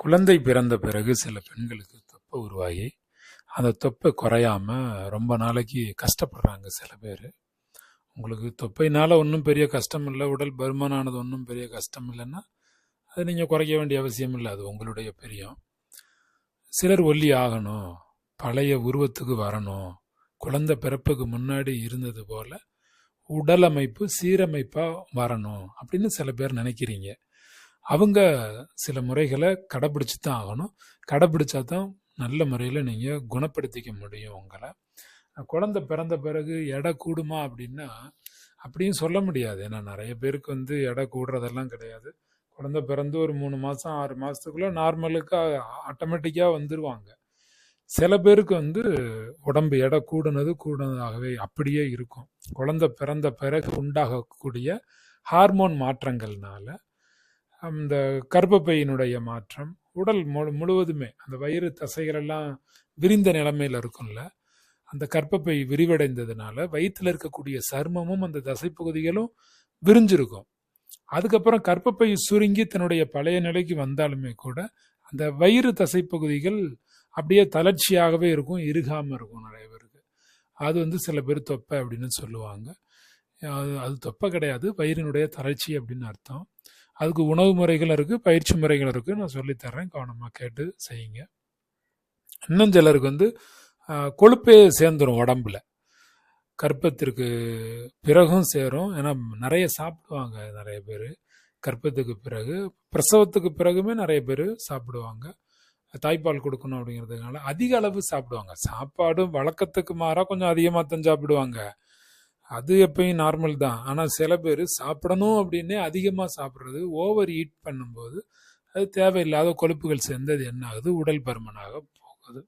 குழந்தை பிறந்த பிறகு சில பெண்களுக்கு தொப்பை உருவாகி அந்த தொப்பை குறையாம ரொம்ப நாளைக்கு கஷ்டப்படுறாங்க சில பேர். உங்களுக்கு தொப்பைனால் ஒன்றும் பெரிய கஷ்டம் இல்லை உடல் பருமனானது ஒன்றும் பெரிய கஷ்டம் இல்லைன்னா அது நீங்கள் குறைக்க வேண்டிய அவசியம் இல்லை அது உங்களுடைய பெரியம். சிலர் ஒல்லி ஆகணும் பழைய உருவத்துக்கு வரணும் குழந்தை பிறப்புக்கு முன்னாடி இருந்தது போல் உடலமைப்பு சீரமைப்பாக வரணும் அப்படின்னு சில பேர் நினைக்கிறீங்க. அவங்க சில முறைகளை கடைபிடிச்சு தான் ஆகணும். கடைபிடிச்சா தான் நல்ல முறையில் நீங்கள் குணப்படுத்திக்க முடியும் உங்களை. குழந்தை பிறந்த பிறகு எடை கூடுமா அப்படின்னா அப்படியும் சொல்ல முடியாது. ஏன்னா நிறைய பேருக்கு வந்து எடை கூடுறதெல்லாம் கிடையாது. குழந்தை பிறந்து ஒரு மூணு மாதம் ஆறு மாதத்துக்குள்ளே நார்மலுக்கு ஆட்டோமேட்டிக்காக வந்துடுவாங்க சில பேருக்கு வந்து உடம்பு எடை கூடுனது கூடுனதாகவே அப்படியே இருக்கும். குழந்தை பிறந்த பிறகு உண்டாகக்கூடிய ஹார்மோன் மாற்றங்கள்னால அந்த கர்ப்பப்பையினுடைய மாற்றம் உடல் முழு முழுவதுமே அந்த வயிறு தசைகள் எல்லாம் விரிந்த நிலைமையில் இருக்கும்ல அந்த கர்ப்பப்பை விரிவடைந்ததுனால வயிற்றில் இருக்கக்கூடிய சர்மமும் அந்த தசைப்பகுதிகளும் விரிஞ்சிருக்கும். அதுக்கப்புறம் கர்ப்பப்பை சுருங்கி தன்னுடைய பழைய நிலைக்கு வந்தாலுமே கூட அந்த வயிறு தசைப்பகுதிகள் அப்படியே தளர்ச்சியாகவே இருக்கும் இருகாமல் இருக்கும் நிறைய பேருக்கு. அது வந்து சில பேர் தொப்பை அப்படின்னு சொல்லுவாங்க. அது அது தொப்பை கிடையாது வயிறினுடைய தளர்ச்சி அப்படின்னு அர்த்தம். அதுக்கு உணவு முறைகள் இருக்குது பயிற்சி முறைகள் இருக்குது நான் சொல்லித்தர்றேன் கவனமாக கேட்டு செய்யுங்க. இன்னும் சிலருக்கு வந்து கொழுப்பே சேர்ந்துடும் உடம்புல. கற்பத்திற்கு பிறகும் சேரும். ஏன்னா நிறைய சாப்பிடுவாங்க நிறைய பேர். கற்பத்துக்கு பிறகு பிரசவத்துக்கு பிறகுமே நிறைய பேர் சாப்பிடுவாங்க. தாய்ப்பால் கொடுக்கணும் அப்படிங்கிறதுனால அதிக அளவு சாப்பிடுவாங்க. சாப்பாடும் வழக்கத்துக்கு மாறாக கொஞ்சம் அதிகமாக தான் சாப்பிடுவாங்க. அது எப்பயும் நார்மல் தான். ஆனால் சில பேர் சாப்பிடணும் அப்படின்னே அதிகமாக சாப்பிட்றது ஓவர் ஈட் பண்ணும்போது அது தேவையில்லாத கொழுப்புகள் சேர்ந்தது என்ன ஆகுது? உடல் பருமனாக போகுது.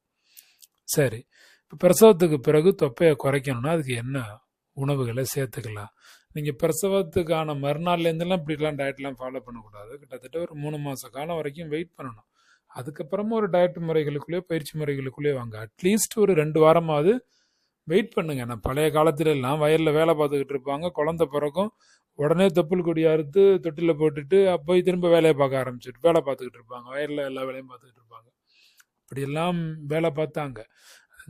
சரி. இப்போ பிரசவத்துக்கு பிறகு தொப்பையை குறைக்கணும்னா அதுக்கு என்ன உணவுகளை சேர்த்துக்கலாம்? நீங்கள் பிரசவத்துக்கான மறுநாள்லேருந்துலாம் இப்படிலாம் டயட்லாம் ஃபாலோ பண்ணக்கூடாது. கிட்டத்தட்ட ஒரு மூணு மாத காலம் வரைக்கும் வெயிட் பண்ணணும். அதுக்கப்புறமா ஒரு டயட் முறைகளுக்குள்ளேயே பயிற்சி முறைகளுக்குள்ளேயே வாங்க. அட்லீஸ்ட் ஒரு ரெண்டு வாரமாவது வெயிட் பண்ணுங்க. நான் பழைய காலத்திலெல்லாம் வயலில் வேலை பார்த்துக்கிட்டு இருப்பாங்க. குழந்தை பிறக்கும். உடனே தொப்புள் கொடி அறுத்து தொட்டியில் போட்டுட்டு போய் திரும்ப வேலையை பார்க்க ஆரம்பிச்சிட்டு வேலை பார்த்துக்கிட்டு இருப்பாங்க. வயலில் எல்லா வேலையும் பார்த்துக்கிட்டு இருப்பாங்க. அப்படியெல்லாம் வேலை பார்த்தாங்க.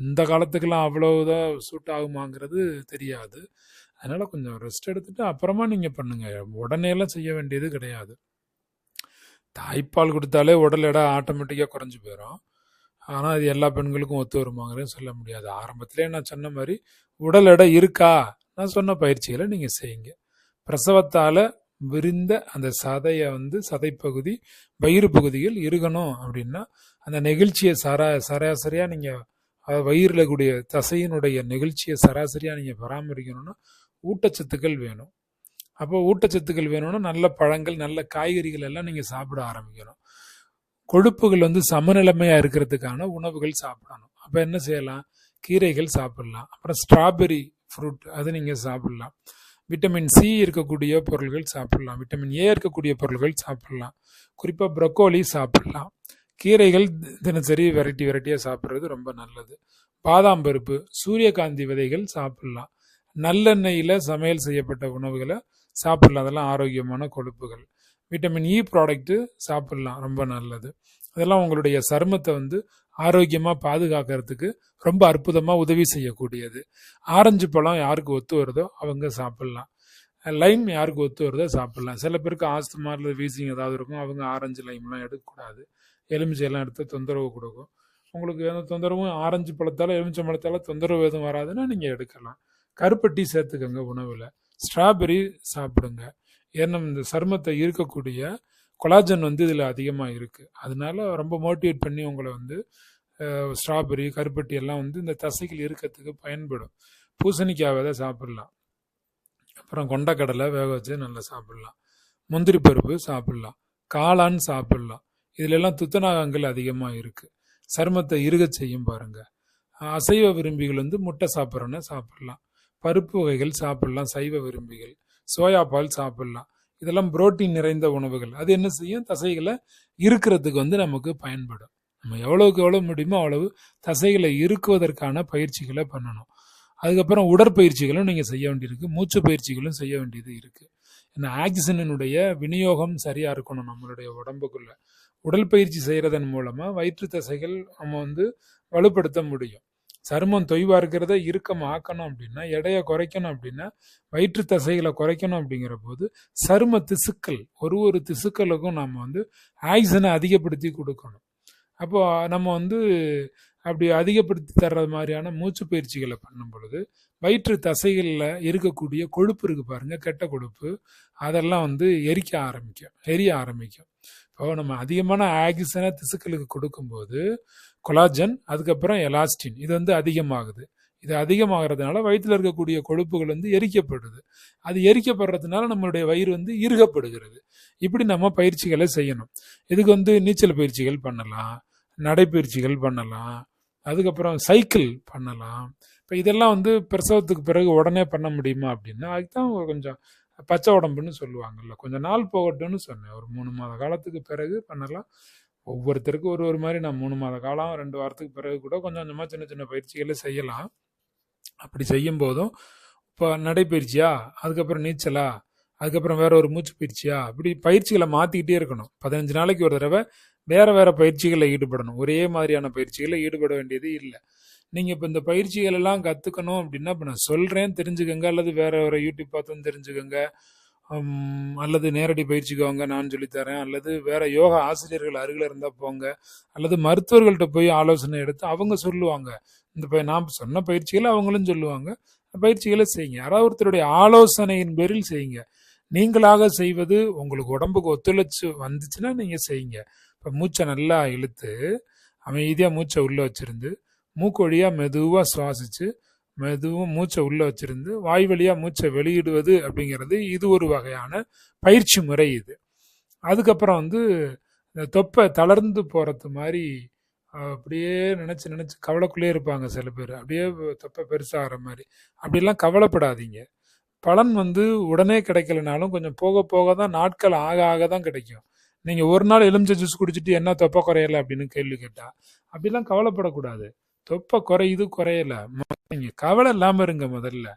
இந்த காலத்துக்கெல்லாம் அவ்வளவுதான் சூட் ஆகுமாங்கிறது தெரியாது. அதனால் கொஞ்சம் ரெஸ்ட் எடுத்துட்டு அப்புறமா நீங்கள் பண்ணுங்கள் உடனே எல்லாம் செய்ய வேண்டியது கிடையாது. தாய்ப்பால் கொடுத்தாலே உடல் எடை ஆட்டோமேட்டிக்காக குறைஞ்சி போயிடும் ஆனால் அது எல்லா பெண்களுக்கும் ஒத்து வருமாங்கிறதும் சொல்ல முடியாது. ஆரம்பத்திலே நான் சொன்ன மாதிரி உடல் எடை இருக்கா? நான் சொன்ன பயிற்சிகளை நீங்கள் செய்யுங்க. பிரசவத்தால் விரிந்த அந்த சதையை வந்து சதைப்பகுதி வயிறு பகுதியில் இருக்கணும் அப்படின்னா அந்த நெகிழ்ச்சியை சரா சராசரியாக நீங்கள் வயிறில் கூடிய தசையினுடைய நெகிழ்ச்சியை சராசரியாக நீங்கள் பராமரிக்கணும்னா ஊட்டச்சத்துக்கள் வேணும். அப்போ ஊட்டச்சத்துக்கள் வேணும்னா நல்ல பழங்கள் நல்ல காய்கறிகள் எல்லாம் நீங்கள் சாப்பிட ஆரம்பிக்கணும். கொழுப்புகள் வந்து சமநிலைமையாக இருக்கிறதுக்கான உணவுகள் சாப்பிடணும். அப்போ என்ன செய்யலாம்? கீரைகள் சாப்பிடலாம். அப்புறம் ஸ்ட்ராபெரி ஃப்ரூட் அது நீங்கள் சாப்பிடலாம். விட்டமின் சி இருக்கக்கூடிய பொருள்கள் சாப்பிடலாம். விட்டமின் ஏ இருக்கக்கூடிய பொருள்கள் சாப்பிடலாம். குறிப்பாக ப்ரொக்கோலி சாப்பிடலாம். கீரைகள் தினசரி வெரைட்டி வெரைட்டியாக சாப்பிட்றது ரொம்ப நல்லது. பாதாம் பருப்பு சூரியகாந்தி விதைகள் சாப்பிடலாம். நல்லெண்ணெயில் சமையல் செய்யப்பட்ட உணவுகளை சாப்பிடலாம். அதெல்லாம் ஆரோக்கியமான கொழுப்புகள். விட்டமின் e இ ப்ராடக்ட்டு சாப்பிட்லாம் ரொம்ப நல்லது. அதெல்லாம் உங்களுடைய சருமத்தை வந்து ஆரோக்கியமாக பாதுகாக்கிறதுக்கு ரொம்ப அற்புதமாக உதவி செய்யக்கூடியது. ஆரஞ்சு பழம் யாருக்கு ஒத்து வருதோ அவங்க சாப்பிட்லாம். லைம் யாருக்கு ஒத்து வருதோ சாப்பிட்லாம். சில பேருக்கு ஆஸ்துமா இல்லை வீசிங் ஏதாவது இருக்கும் அவங்க ஆரஞ்சு லைம்லாம் எடுக்கக்கூடாது. எலுமிச்சையெல்லாம் எடுத்து தொந்தரவு கொடுக்கும். உங்களுக்கு எந்த தொந்தரவும் ஆரஞ்சு பழத்தால் எலுமிச்சை பழத்தால் தொந்தரவு எதுவும் வராதுன்னா நீங்கள் எடுக்கலாம். கருப்பட்டி சேர்த்துக்கோங்க உணவில். ஸ்ட்ராபெரி சாப்பிடுங்க. ஏன்னா இந்த சருமத்தை இருக்கக்கூடிய கொலாஜன் வந்து இதில் அதிகமாக இருக்குது அதனால ரொம்ப மோட்டிவேட் பண்ணி உங்களை வந்து ஸ்ட்ராபெரி கருப்பட்டி எல்லாம் வந்து இந்த தசைகள் இருக்கிறதுக்கு பயன்படும். பூசணிக்காய் விதை சாப்பிட்லாம். அப்புறம் கொண்டக்கடலை வேக வச்சு நல்லா சாப்பிட்லாம். முந்திரி பருப்பு சாப்பிட்லாம். காளான் சாப்பிட்லாம். இதிலெல்லாம் துத்தநாகங்கள் அதிகமாக இருக்குது சருமத்தை இருக செய்யும் பாருங்கள் அசைவ விரும்பிகள் வந்து முட்டை சாப்பிட்றோன்னா சாப்பிட்லாம். பருப்பு வகைகள் சாப்பிட்லாம் சைவ விரும்பிகள். சோயா பால் சாப்பிடலாம். இதெல்லாம் புரோட்டீன் நிறைந்த உணவுகள். அது என்ன செய்யும்? தசைகளை இருக்கிறதுக்கு வந்து நமக்கு பயன்படும். நம்ம எவ்வளவுக்கு எவ்வளோ முடியுமோ அவ்வளவு தசைகளை இருக்குவதற்கான பயிற்சிகளை பண்ணணும். அதுக்கப்புறம் உடற்பயிற்சிகளும் நீங்கள் செய்ய வேண்டியிருக்கு. மூச்சு பயிற்சிகளும் செய்ய வேண்டியது இருக்குது ஏன்னா ஆக்சிஜனினுடைய விநியோகம் சரியாக இருக்கணும் நம்மளுடைய உடம்புக்குள்ள. உடற்பயிற்சி செய்கிறதன் மூலமாக வயிற்று தசைகள் நம்ம வந்து வலுப்படுத்த முடியும். சருமம் தொய்வாக இருக்கிறத இறுக்கம் ஆக்கணும் அப்படின்னா எடையை குறைக்கணும் அப்படின்னா வயிற்று தசைகளை குறைக்கணும் அப்படிங்கிற போது சரும திசுக்கள் ஒரு ஒரு திசுக்களுக்கும் நம்ம வந்து ஆக்சிஜனை அதிகப்படுத்தி கொடுக்கணும். அப்போ நம்ம வந்து அப்படி அதிகப்படுத்தி தர்ற மாதிரியான மூச்சு பயிற்சிகளை பண்ணும் பொழுது வயிற்று தசைகளில் இருக்கக்கூடிய கொழுப்பு இருக்கு பாருங்க கெட்ட கொழுப்பு. அதெல்லாம் வந்து எரிக்க ஆரம்பிக்கும் எரிய ஆரம்பிக்கும். இப்போ நம்ம அதிகமான ஆக்சிஜனை திசுக்களுக்கு கொடுக்கும்போது கொலாஜன் அதுக்கப்புறம் எலாஸ்டின் இது வந்து அதிகமாகுது. இது அதிகமாகிறதுனால வயிற்றில் இருக்கக்கூடிய கொழுப்புகள் வந்து எரிக்கப்படுது. அது எரிக்கப்படுறதுனால நம்மளுடைய வயிறு வந்து இறுகப்படுகிறது. இப்படி நம்ம பயிற்சிகளை செய்யணும். இதுக்கு வந்து நீச்சல் பயிற்சிகள் பண்ணலாம் நடைப்பயிற்சிகள் பண்ணலாம் அதுக்கப்புறம் சைக்கிள் பண்ணலாம். இப்போ இதெல்லாம் வந்து பிரசவத்துக்கு பிறகு உடனே பண்ண முடியுமா அப்படின்னா அதுதான் கொஞ்சம் பச்சை உடம்புன்னு சொல்லுவாங்கல்ல. கொஞ்சம் நாள் போகட்டும்னு சொன்னேன். ஒரு மூணு மாத காலத்துக்கு பிறகு பண்ணலாம். ஒவ்வொருத்தருக்கும் ஒரு ஒரு மாதிரி நான் மூணு மாத காலம் ரெண்டு வாரத்துக்கு பிறகு கூட கொஞ்சம் கொஞ்சமாக சின்ன சின்ன பயிற்சிகளை செய்யலாம். அப்படி செய்யும் போதும் இப்போ நடைப்பயிற்சியா? அதுக்கப்புறம் நீச்சலா? அதுக்கப்புறம் வேற ஒரு மூச்சு பயிற்சியா? இப்படி பயிற்சிகளை மாற்றிக்கிட்டே இருக்கணும். பதினஞ்சு நாளைக்கு ஒரு தடவை வேறு வேறு பயிற்சிகளில் ஈடுபடணும். ஒரே மாதிரியான பயிற்சிகளில் ஈடுபட வேண்டியது இல்லை. நீங்கள் இப்போ இந்த பயிற்சிகள் எல்லாம் கற்றுக்கணும் அப்படின்னா இப்போ நான் சொல்கிறேன் தெரிஞ்சுக்கோங்க அல்லது வேறு ஒரு யூடியூப் பார்த்தும் தெரிஞ்சுக்கோங்க. அல்லது நேரடி பயிற்சிக்கு வாங்க நான் சொல்லித்தரேன் அல்லது வேற யோகா ஆசிரியர்கள் அருகில் இருந்தால் போங்க. அல்லது மருத்துவர்கள்ட்ட போய் ஆலோசனை எடுத்து அவங்க சொல்லுவாங்க. இந்த ப- நான் சொன்ன பயிற்சிகளை அவங்களும் சொல்லுவாங்க. பயிற்சிகளை செய்யுங்க. யாராவது ஒருத்தருடைய ஆலோசனையின் பேரில் செய்யுங்க. நீங்களாக செய்வது உங்களுக்கு உடம்புக்கு ஒத்துழைச்சு வந்துச்சுன்னா நீங்கள் செய்யுங்க. இப்போ மூச்சை நல்லா இழுத்து அமைதியாக மூச்சை உள்ளே வச்சுருந்து மூக்கு வழியாக மெதுவாக சுவாசித்து மெதுவாக மூச்சை உள்ளே வச்சுருந்து வாய் வழியாக மூச்சை வெளியிடுவது அப்படிங்கிறது இது ஒரு வகையான பயிற்சி முறை இது. அதுக்கப்புறம் வந்து இந்த தொப்பை தளர்ந்து போகிறது மாதிரி அப்படியே நினச்சி நினச்சி கவலைக்குள்ளே இருப்பாங்க சில பேர். அப்படியே தொப்பை பெருசாகிற மாதிரி. அப்படிலாம் கவலைப்படாதீங்க. பலன் வந்து உடனே கிடைக்கலனாலும் கொஞ்சம் போக போக தான் நாட்கள் ஆக ஆக தான் கிடைக்கும். நீங்கள் ஒரு நாள் எலுமிச்சை ஜூஸ் குடிச்சிட்டு என்ன தொப்பை குறையலை அப்படின்னு கேள்வி கேட்டால் அப்படிலாம் கவலைப்படக்கூடாது. தொப்பை குறையுது குறையலை. நீங்கள் கவலை இல்லாமல் இருங்க முதல்ல.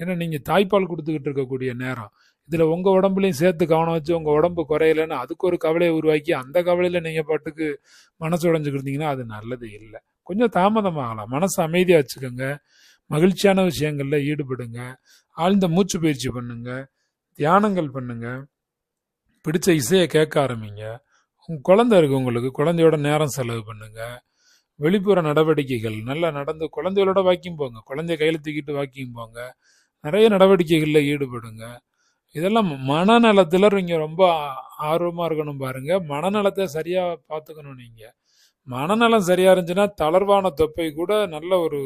ஏன்னா நீங்கள் தாய்ப்பால் கொடுத்துக்கிட்டு இருக்கக்கூடிய நேரம். இதில் உங்கள் உடம்புலையும் சேர்த்து கவனம் வச்சு உங்கள் உடம்பு குறையலைன்னு அதுக்கு ஒரு கவலையை உருவாக்கி அந்த கவலையில் நீங்கள் பாட்டுக்கு மனசு உடைஞ்சுக்கிட்டீங்கன்னா அது நல்லது இல்லை. கொஞ்சம் தாமதமாகலாம். மனசு அமைதியாக வச்சுக்கோங்க. மகிழ்ச்சியான விஷயங்களில் ஈடுபடுங்க. ஆழ்ந்த மூச்சு பயிற்சி பண்ணுங்கள் தியானங்கள் பண்ணுங்கள் பிடிச்ச இசையை கேட்க ஆரம்பிங்க. உங்கள் குழந்தை இருக்கு உங்களுக்கு குழந்தையோட நேரம் செலவு பண்ணுங்கள் வெளிப்புற நடவடிக்கைகள் நல்லா நடந்து குழந்தைகளோட வாக்கிங் போங்க. குழந்தைய கையில் தூக்கிட்டு வாக்கிங் போங்க. நிறைய நடவடிக்கைகளில் ஈடுபடுங்க. இதெல்லாம் மனநலத்தில் நீங்கள் ரொம்ப ஆர்வமாக இருக்கணும் பாருங்கள் மனநலத்தை சரியாக பார்த்துக்கணும் நீங்கள் மனநலம் சரியாக இருந்துச்சுன்னா தளர்வான தொப்பை கூட நல்ல ஒரு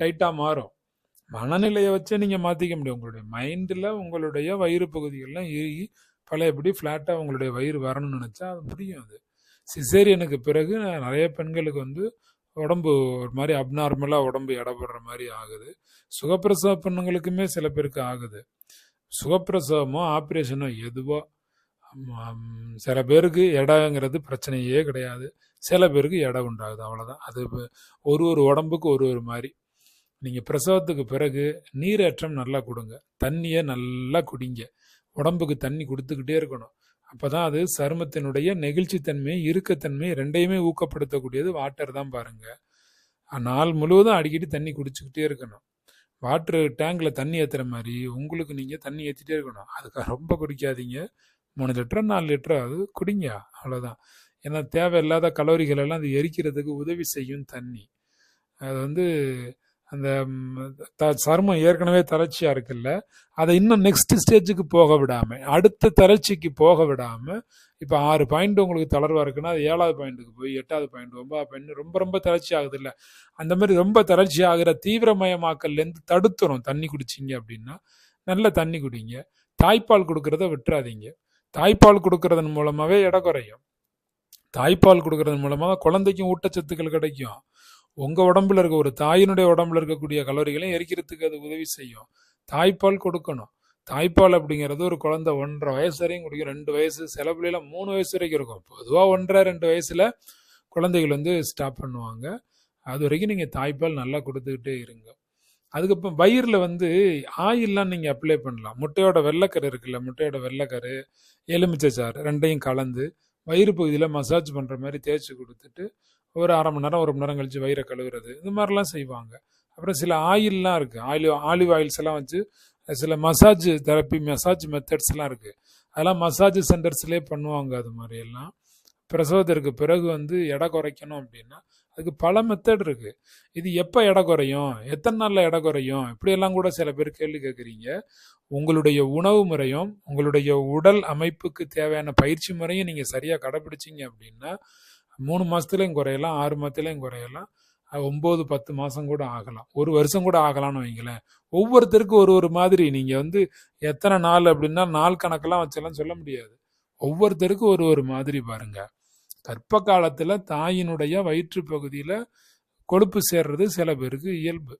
டைட்டாக மாறும். மனநிலையை வச்சே நீங்கள் மாற்றிக்க முடியும். உங்களுடைய மைண்டில் உங்களுடைய வயிறு பகுதிகள்லாம் இறுகி பழையபடி ஃப்ளாட்டாக உங்களுடைய வயிறு வரணும்னு நினச்சா அது முடியும் அது. சிசேரியனுக்கு பிறகு நிறைய பெண்களுக்கு வந்து உடம்பு ஒரு மாதிரி அப்நார்மலாக உடம்பு இடப்படுற மாதிரி ஆகுது. சுகப்பிரசவ பெண்ணுங்களுக்குமே சில பேருக்கு ஆகுது. சுகப்பிரசவமோ ஆப்ரேஷனோ எதுவோ சில பேருக்கு இடங்கிறது பிரச்சனையே கிடையாது. சில பேருக்கு இடம் உண்டாகுது அவ்வளோதான் அது ஒரு ஒரு உடம்புக்கு ஒரு ஒரு மாதிரி. நீங்கள் பிரசவத்துக்கு பிறகு நீரேற்றம் நல்லா கொடுங்க. தண்ணியை நல்லா குடிங்க. உடம்புக்கு தண்ணி கொடுத்துக்கிட்டே இருக்கணும். அப்போ தான் அது சருமத்தினுடைய நெகிழ்ச்சித்தன்மை இறுக்கத்தன்மை ரெண்டையுமே ஊக்கப்படுத்தக்கூடியது. வாட்டர் தான் பாருங்கள் நாள் முழுவதும் அடிக்கடி தண்ணி குடிச்சுக்கிட்டே இருக்கணும். வாட்ரு டேங்கில் தண்ணி ஏற்றுற மாதிரி உங்களுக்கு நீங்கள் தண்ணி ஏற்றிட்டே இருக்கணும். அதுக்கு ரொம்ப குடிக்காதீங்க. மூணு லிட்டரோ நாலு லிட்டரோ அது குடிங்க. அவ்வளோதான் ஏன்னா தேவையில்லாத கலோரிகள் எல்லாம் அது எரிக்கிறதுக்கு உதவி செய்யும் தண்ணி. அது வந்து அந்த த- சருமம் ஏற்கனவே தளர்ச்சியாக இருக்குல்ல அதை இன்னும் நெக்ஸ்ட் ஸ்டேஜுக்கு போக விடாமல் அடுத்த தளர்ச்சிக்கு போக விடாமல் இப்போ ஆறு பாயிண்ட் உங்களுக்கு தளர்வாக இருக்குன்னா அது ஏழாவது பாயிண்ட்டுக்கு போய் எட்டாவது பாயிண்ட் ஒன்பதாவது பாயிண்ட் ரொம்ப ரொம்ப தளர்ச்சி ஆகுது இல்லை அந்த மாதிரி ரொம்ப தளர்ச்சி ஆகிற தீவிரமயமாக்கல்லேருந்து தடுத்துரும். தண்ணி குடிச்சிங்க அப்படின்னா நல்ல தண்ணி குடிங்க. தாய்ப்பால் கொடுக்கறத விட்டுறாதீங்க. தாய்ப்பால் கொடுக்கறதன் மூலமாகவே எடை குறையும். தாய்ப்பால் கொடுக்கறதன் மூலமாக குழந்தைக்கும் ஊட்டச்சத்துக்கள் கிடைக்கும். உங்க உடம்புல இருக்க ஒரு தாயினுடைய உடம்புல இருக்கக்கூடிய கலோரிகளையும் எரிக்கிறதுக்கு அது உதவி செய்யும். தாய்ப்பால் கொடுக்கணும். தாய்ப்பால் அப்படிங்கிறது ஒரு குழந்தை ஒன்றரை வயசு வரையும் குடிக்கும். ரெண்டு வயசு சில பிள்ளைல மூணு வயசு வரைக்கும் இருக்கும். பொதுவாக ஒன்றரை ரெண்டு வயசுல குழந்தைகள் வந்து ஸ்டாப் பண்ணுவாங்க. அது வரைக்கும் நீங்கள் தாய்ப்பால் நல்லா கொடுத்துக்கிட்டே இருங்க. அதுக்கப்புறம் வயிறில் வந்து ஆயில்லாம் நீங்கள் அப்ளை பண்ணலாம். முட்டையோட வெள்ளைக்கரு இருக்குல்ல முட்டையோட வெள்ளைக்கரு எலுமிச்சை சாறு ரெண்டையும் கலந்து வயிறு பகுதியில் மசாஜ் பண்ணுற மாதிரி தேய்ச்சி கொடுத்துட்டு ஒரு அரை மணி நேரம் ஒரு மணி நேரம் கழிச்சு வயிறை கழுவுறது இந்த மாதிரிலாம் செய்வாங்க. அப்புறம் சில ஆயில்லாம் இருக்குது ஆயில் ஆலிவ் ஆயில்ஸ் எல்லாம் வச்சு சில மசாஜ் தெரப்பி மசாஜ் மெத்தட்ஸ்லாம் இருக்குது அதெல்லாம் மசாஜ் சென்டர்ஸ்லேயே பண்ணுவாங்க அது மாதிரி எல்லாம். பிரசவத்திற்கு பிறகு வந்து எடை குறைக்கணும் அப்படின்னா அதுக்கு பல மெத்தட் இருக்குது இது எப்போ எடை குறையும்? எத்தனை நாளில் எடை குறையும்? இப்படியெல்லாம் கூட சில பேர் கேள்வி கேட்குறீங்க. உங்களுடைய உணவு முறையும் உங்களுடைய உடல் அமைப்புக்கு தேவையான பயிற்சி முறையும் நீங்கள் சரியாக கடைப்பிடிச்சிங்க அப்படின்னா மூணு மாதத்துலேயும் குறையலாம் ஆறு மாதத்துலேயும் குறையலாம் ஒம்பது பத்து மாதம் கூட ஆகலாம். ஒரு வருஷம் கூட ஆகலாம்னு வைங்களேன். ஒவ்வொருத்தருக்கும் ஒரு ஒரு மாதிரி. நீங்கள் வந்து எத்தனை நாள் அப்படின்னா நாள் கணக்கெல்லாம் வச்செல்லாம் சொல்ல முடியாது. ஒவ்வொருத்தருக்கும் ஒரு ஒரு மாதிரி பாருங்க. கர்ப்ப காலத்தில் தாயினுடைய வயிற்று பகுதியில் கொழுப்பு சேர்றது சில பேருக்கு இயல்பு.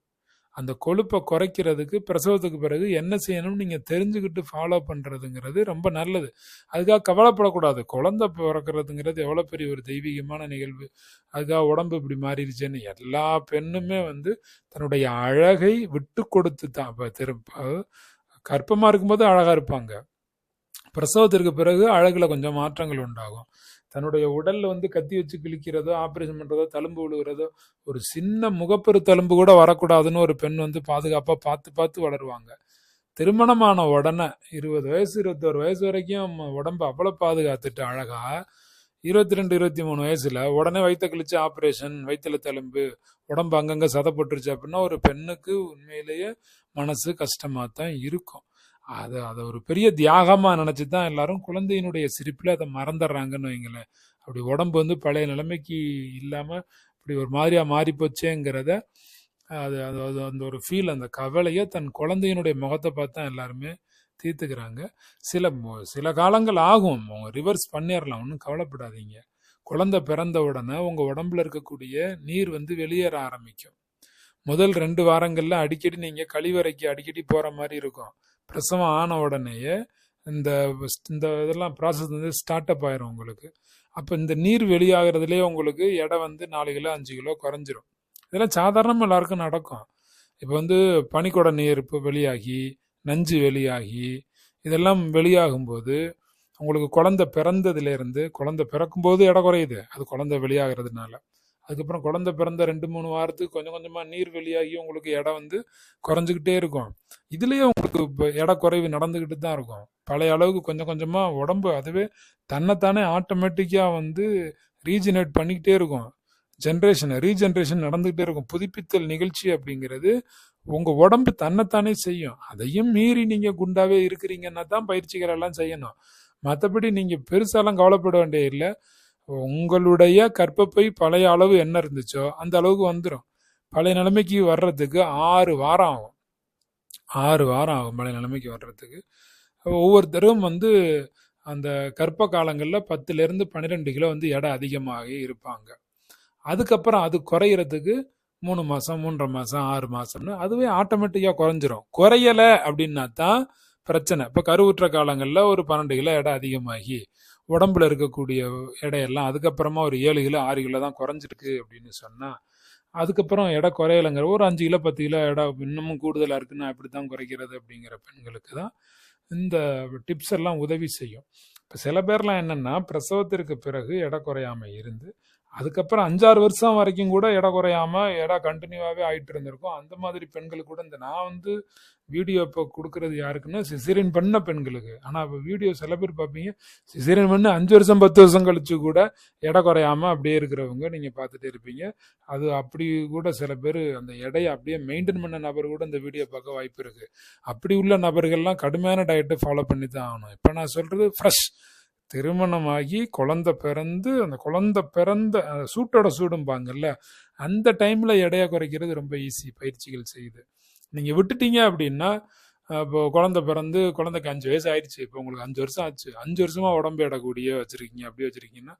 அந்த கொழுப்பை குறைக்கிறதுக்கு பிரசவத்துக்கு பிறகு என்ன செய்யணும்னு நீங்கள் தெரிஞ்சுக்கிட்டு ஃபாலோ பண்ணுறதுங்கிறது ரொம்ப நல்லது. அதுக்காக கவலைப்படக்கூடாது. குழந்தை பிறக்கிறதுங்கிறது எவ்வளோ பெரிய ஒரு தெய்வீகமான நிகழ்வு. அதுக்காக உடம்பு இப்படி மாறிடுச்சுன்னு எல்லா பெண்ணுமே வந்து தன்னுடைய அழகை விட்டு கொடுத்து தான் இப்போ திரும்ப கர்ப்பமாக இருக்கும்போது அழகாக இருப்பாங்க. பிரசவத்திற்கு பிறகு அழகில் கொஞ்சம் மாற்றங்கள் உண்டாகும். தன்னுடைய உடல்ல வந்து கத்தி வச்சு கிழிக்கிறதோ ஆப்ரேஷன் பண்றதோ தழும்பு விழுகிறதோ ஒரு சின்ன முகப்பெரு தழும்பு கூட வரக்கூடாதுன்னு ஒரு பெண் வந்து பாதுகாப்பா பார்த்து பார்த்து வளருவாங்க. திருமணமான உடனே இருபது வயசு இருபத்தோரு வயசு வரைக்கும் உடம்பு அவ்வளோ பாதுகாத்துட்டு அழகா இருபத்தி ரெண்டு இருபத்தி மூணு வயசுல உடனே வயிற்ற கிழிச்சு ஆப்ரேஷன் வயிற்றுல தழும்பு உடம்பு அங்கங்க சதப்பட்டுருச்சு அப்படின்னா ஒரு பெண்ணுக்கு உண்மையிலேயே மனசு கஷ்டமாக தான் இருக்கும். அது அதை ஒரு பெரிய தியாகமாக நினச்சி தான் எல்லாரும் குழந்தையினுடைய சிரிப்பில் அதை மறந்துடுறாங்கன்னு வைங்களேன். அப்படி உடம்பு வந்து பழைய நிலைமைக்கு இல்லாமல் இப்படி ஒரு மாதிரியா மாறிப்போச்சேங்கிறத அது அது அது அந்த ஒரு ஃபீல் அந்த கவலையை தன் குழந்தையினுடைய முகத்தை பார்த்து தான் எல்லாருமே தீர்த்துக்கிறாங்க. சில சில காலங்கள் ஆகும். அவங்க ரிவர்ஸ் பண்ணிடலாம். ஒன்றும் கவலைப்படாதீங்க. குழந்தை பிறந்த உடனே உங்கள் உடம்புல இருக்கக்கூடிய நீர் வந்து வெளியேற ஆரம்பிக்கும். முதல் ரெண்டு வாரங்களில் அடிக்கடி நீங்கள் கழிவறைக்கு அடிக்கடி போகிற மாதிரி இருக்கும். பிரசவம் ஆன உடனேயே இந்த இந்த இதெல்லாம் ப்ராசஸ் வந்து ஸ்டார்ட் அப் ஆயிரும் உங்களுக்கு. அப்போ இந்த நீர் வெளியாகிறதுலேயே உங்களுக்கு எடை வந்து நாலு கிலோ அஞ்சு கிலோ குறைஞ்சிரும். இதெல்லாம் சாதாரணமாக எல்லாருக்கும் நடக்கும். இப்போ வந்து பனிக்குட நீர் இப்போ வெளியாகி நஞ்சு வெளியாகி இதெல்லாம் வெளியாகும்போது உங்களுக்கு குழந்தை பிறந்ததுலேருந்து குழந்தை பிறக்கும்போது எடை குறையுது. அது குழந்தை வெளியாகிறதுனால. அதுக்கப்புறம் குழந்த பிறந்த ரெண்டு மூணு வாரத்துக்கு கொஞ்சம் கொஞ்சமாக நீர் வெளியாகி உங்களுக்கு எடை வந்து குறைஞ்சிக்கிட்டே இருக்கும். இதுலேயே உங்களுக்கு இப்போ எடை குறைவு நடந்துக்கிட்டு தான் இருக்கும். பழைய அளவுக்கு கொஞ்சம் கொஞ்சமாக உடம்பு அதுவே தன்னைத்தானே ஆட்டோமேட்டிக்காக வந்து ரீஜெனரேட் பண்ணிக்கிட்டே இருக்கும். ஜென்ரேஷன் ரீஜென்ரேஷன் நடந்துகிட்டே இருக்கும். புதுப்பித்தல் நிகழ்ச்சி அப்படிங்கிறது உங்கள் உடம்பு தன்னைத்தானே செய்யும். அதையும் மீறி நீங்கள் குண்டாவே இருக்கிறீங்கன்னா தான் பயிற்சிகளெல்லாம் செய்யணும். மற்றபடி நீங்கள் பெருசாலாம் கவலைப்பட வேண்டிய இல்லை உங்களுடைய கற்பப்பை பழைய அளவு என்ன இருந்துச்சோ அந்த அளவுக்கு வந்துடும் பழைய நிலைமைக்கு வர்றதுக்கு ஆறு வாரம் ஆகும். ஆறு வாரம் ஆகும் பழைய நிலைமைக்கு வர்றதுக்கு. ஒவ்வொருத்தரும் வந்து அந்த கற்ப காலங்களில் பத்துலேருந்து பன்னிரெண்டு கிலோ வந்து எடை அதிகமாகி இருப்பாங்க. அதுக்கப்புறம் அது குறையிறதுக்கு மூணு மாதம் மூன்றரை மாதம் ஆறு மாதம்னு அதுவே ஆட்டோமேட்டிக்காக குறைஞ்சிரும். குறையலை அப்படின்னா தான் பிரச்சனை. இப்போ கருவுற்ற காலங்களில் ஒரு பன்னெண்டு கிலோ எடை அதிகமாகி உடம்புல இருக்கக்கூடிய எடையெல்லாம் அதுக்கப்புறமா ஒரு ஏழு கிலோ ஆறு கிலோ தான் குறைஞ்சிருக்கு அப்படின்னு சொன்னால் அதுக்கப்புறம் எடை குறையலைங்கிற ஒரு அஞ்சு கிலோ பத்து கிலோ எடை இன்னமும் கூடுதலாக இருக்குன்னா எப்படி தான் குறைக்கிறது அப்படிங்கிற பெண்களுக்கு தான் இந்த டிப்ஸ் எல்லாம் உதவி செய்யும். இப்போ சில பேர்லாம் என்னென்னா பிரசவத்திற்கு பிறகு எடை குறையாம இருந்து அதுக்கப்புறம் அஞ்சாறு வருஷம் வரைக்கும் கூட எடை குறையாம எடை கண்டினியூவாகவே ஆயிட்டு இருந்திருக்கும். அந்த மாதிரி பெண்களுக்கு கூட இந்த நான் வந்து வீடியோ இப்போ கொடுக்கறது யாருக்குன்னா சிசேரியன் பண்ண பெண்களுக்கு. ஆனால் இப்போ வீடியோ சில பேர் பார்ப்பீங்க சிசேரியன் பண்ண அஞ்சு வருஷம் பத்து வருஷம் கழிச்சு கூட எடை குறையாம அப்படியே இருக்கிறவங்க நீங்கள் பார்த்துட்டே இருப்பீங்க. அது அப்படி கூட சில பேர் அந்த எடையை அப்படியே மெயின்டைன் பண்ண நபர் கூட இந்த வீடியோ பார்க்க வாய்ப்பு இருக்குது அப்படி உள்ள நபர்கள்லாம் கடுமையான டயட்டை ஃபாலோ பண்ணி தான் ஆகணும். இப்போ நான் சொல்கிறது ஃப்ரெஷ் திருமணமாகி குழந்தை பிறந்து அந்த குழந்தை பிறந்த சூட்டோட சூடும்பாங்கல்ல அந்த டைமில் எடையை குறைக்கிறது ரொம்ப ஈஸி பயிற்சிகள் செய்யுது. நீங்கள் விட்டுட்டீங்க அப்படின்னா இப்போ குழந்தை பிறந்து குழந்தைக்கு அஞ்சு வயசு ஆயிடுச்சு இப்போ உங்களுக்கு அஞ்சு வருஷம் ஆச்சு அஞ்சு வருஷமா உடம்பு எடை கூடிய அப்படி வச்சிருக்கீங்கன்னா